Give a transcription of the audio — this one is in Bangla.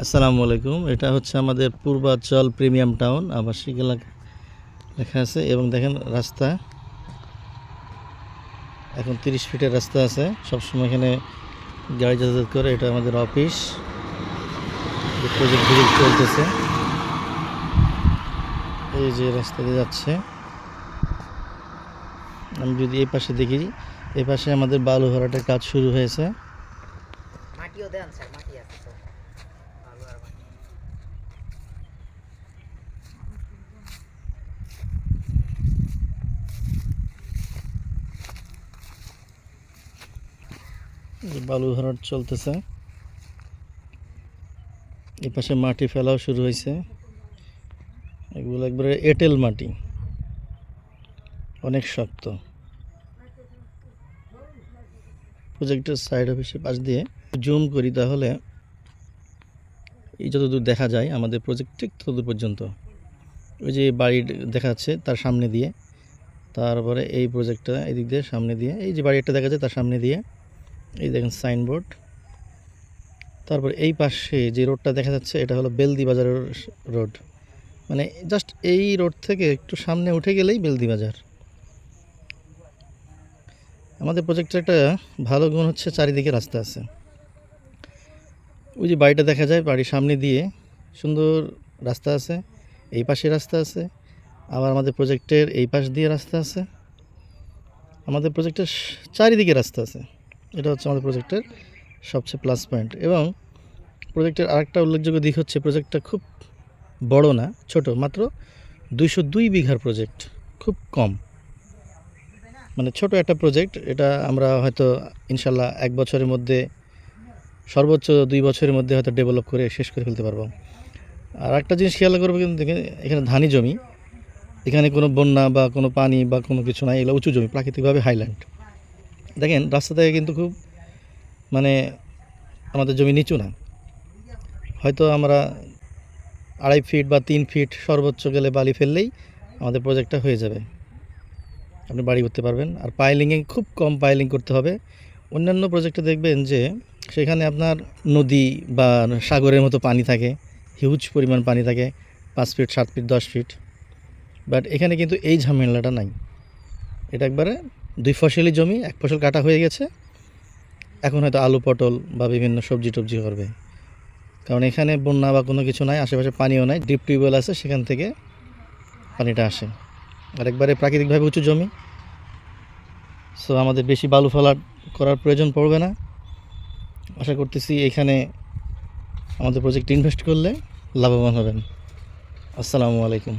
আসসালামু আলাইকুম। এটা হচ্ছে আমাদের পূর্বাঞ্চল প্রিমিয়াম টাউন, আবাসিক এলাকা। লেখা আছে এবং দেখেন রাস্তা। এখন তিরিশ ফিটের রাস্তা আছে। সবসময় এখানে গাড়ি যাতায়াত করে। এটা আমাদের অফিস। প্রজেক্ট ভিজিট চলতেছে। এই যে রাস্তা দিয়ে যাচ্ছে। আমি যদি এই পাশে দেখি, এই পাশে আমাদের বালু ভরাটের কাজ শুরু হয়েছে। মাটিও দেন স্যার, মাটি আছে বালু ভরাট চলতেছে। এই পাশে মাটি ফেলাও শুরু হয়েছে। এগুলো একবারে এঁটেল মাটি। অনেক শক্ত। প্রজেক্টের সাইড অফিসের পাশ দিয়ে জুম করি তাহলে এই যতদূর দেখা যায়, আমাদের প্রজেক্ট ঠিক ততদূর পর্যন্ত। ওই যে বাড়ি দেখা যাচ্ছে তার সামনে দিয়ে, তারপরে এই প্রজেক্টটা এদিক দিয়ে সামনে দিয়ে, এই যে বাড়িটা দেখা যায় তার সামনে দিয়ে, এই দেখেন সাইনবোর্ড তারপর এই পাশে যে রোডটা দেখা যাচ্ছে, এটা হলো বেলদি বাজারের রোড মানে জাস্ট এই রোড থেকে একটু সামনে উঠে গেলেই বেলদি বাজার। আমাদের প্রজেক্টের একটা ভালো গুণ হচ্ছে, চারিদিকে রাস্তা আছে। ওই যে বাড়িটা দেখা যায় বাড়ির সামনে দিয়ে, সুন্দর রাস্তা আছে, এই পাশে রাস্তা আছে, আবার আমাদের প্রজেক্টের এই পাশ দিয়ে রাস্তা আছে, আমাদের প্রজেক্টের চারিদিকে রাস্তা আছে। এটা হচ্ছে আমাদের প্রজেক্টের সবচেয়ে প্লাস পয়েন্ট এবং প্রজেক্টের আরেকটা উল্লেখযোগ্য দিক হচ্ছে প্রজেক্টটা খুব বড় না, ছোট, মাত্র দুইশো দুই বিঘার প্রজেক্ট, খুব কম। মানে ছোট একটা প্রজেক্ট, এটা আমরা হয়তো ইনশাল্লাহ এক বছরের মধ্যে সর্বোচ্চ দুই বছরের মধ্যে হয়তো ডেভেলপ করে শেষ করে ফেলতে পারব। আর একটা জিনিস খেয়াল করব কিন্তু দেখেন, এখানে ধানি জমি এখানে কোনো বন্যা বা কোনো পানি বা কোনো কিছু নাই এগুলো উঁচু জমি প্রাকৃতিকভাবে হাইল্যান্ড দেখেন রাস্তা থেকে কিন্তু খুব মানে আমাদের জমি নিচু না। হয়তো আমরা আড়াই ফিট বা তিন ফিট সর্বোচ্চ গেলে বালি ফেললেই আমাদের প্রজেক্টটা হয়ে যাবে। আপনি বাড়ি করতে পারবেন। আর পাইলিংয়ে খুব কম পাইলিং করতে হবে। অন্যান্য প্রজেক্টে দেখবেন যে সেখানে আপনার নদী বা সাগরের মতো পানি থাকে হিউজ পরিমাণ পানি থাকে, পাঁচ ফিট সাত ফিট দশ ফিট বাট এখানে কিন্তু এই ঝামেলাটা নাই। এটা একবারে দুই ফসলি জমি, এক ফসল কাটা হয়ে গেছে। এখন হয়তো আলু, পটল বা বিভিন্ন সবজি টবজি করবে। কারণ এখানে বন্যা বা কোনো কিছু নাই, আশেপাশে পানিও নাই ডিপ টিউবওয়েল আছে, সেখান থেকে পানিটা আসে। আর একবারে প্রাকৃতিকভাবে উঁচু জমি। সো আমাদের বেশি বালু ফেলা করার প্রয়োজন পড়বে না। আশা করতেছি এখানে আমাদের প্রজেক্ট ইনভেস্ট করলে লাভবান হবেন। আসসালামু আলাইকুম।